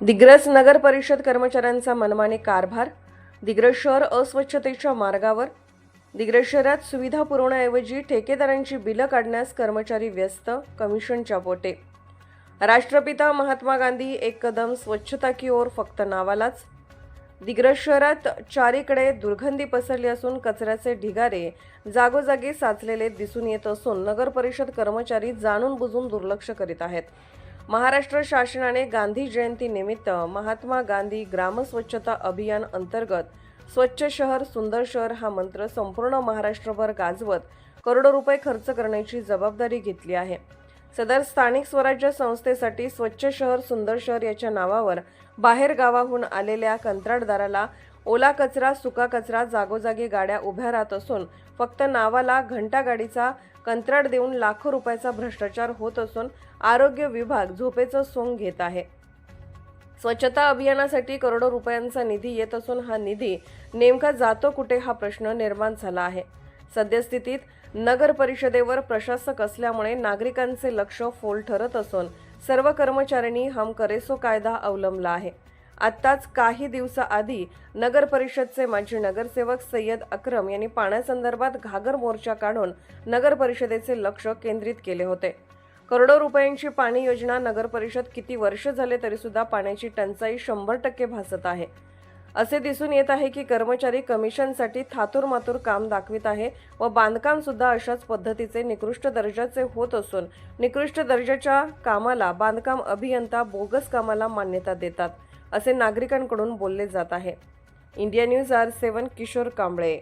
दिग्रस नगर परिषद कर्मचाऱ्यांचा मनमानी कारभार दिग्रस शहर अस्वच्छतेच्या मार्गावर दिग्रस शहरात सुविधा पुरवण्याऐवजी ठेकेदारांची बिलं काढण्यास कर्मचारी व्यस्त कमिशनच्या पोटे. राष्ट्रपिता महात्मा गांधी एक कदम स्वच्छता की ओर फक्त नावालाच. दिग्रस शहरात चारीकडे दुर्गंधी पसरली असून कचऱ्याचे ढिगारे जागोजागी साचलेले दिसून येत असून नगर परिषद कर्मचारी जाणून बुजून दुर्लक्ष करीत आहेत. महाराष्ट्र शासनाने गांधी जयंतीनिमित्त महात्मा गांधी ग्राम स्वच्छता अभियान अंतर्गत स्वच्छ शहर सुंदर शहर हा मंत्र संपूर्ण महाराष्ट्रभर गाजवत करोडो रुपये खर्च करण्याची जबाबदारी घेतली आहे. सदर स्थानिक स्वराज्य संस्थेसाठी स्वच्छ शहर सुंदर शहर याच्या नावावर बाहेर गावाहून आलेल्या कंत्राटदाराला ओला कचरा सुका कचरा जागोजागी गाड्या उभ्या राहत असून फक्त नावाला घंटा गाडीचा कंत्राट देऊन लाखो रुपयाचा भ्रष्टाचार होत असून आरोग्य विभाग झोपेचं सोंग घेत आहे. स्वच्छता अभियानासाठी करोडो रुपयांचा निधी येत असून हा निधी नेमका जातो कुठे हा प्रश्न निर्माण झाला आहे. सद्यस्थितीत नगर परिषदेवर प्रशासक असल्यामुळे नागरिकांचे लक्ष फोल ठरत असून सर्व कर्मचाऱ्यांनी हम करेसो कायदा अवलंबला आहे. आत्ताच काही दिवसाआधी नगर परिषदचे माजी नगरसेवक सय्यद अक्रम यांनी पाण्यासंदर्भात घागर मोर्चा काढून नगर परिषदेचे लक्ष केंद्रित केले होते. करोडो रुपयांची पाणी योजना नगर परिषद किती वर्ष झाले तरी सुद्धा पाण्याची टंचाई शंभर टक्के भासत आहे. असे दिसून येत आहे की कर्मचारी कमिशनसाठी थातूरमातूर काम दाखवित आहे व बांधकाम सुद्धा अशाच पद्धतीचे निकृष्ट दर्जाचे होत असून निकृष्ट दर्जाच्या कामाला बांधकाम अभियंता बोगस कामाला मान्यता देतात. असे नागरिकांकडून बोलले जात आहे. India News R seven Kishore Kamble.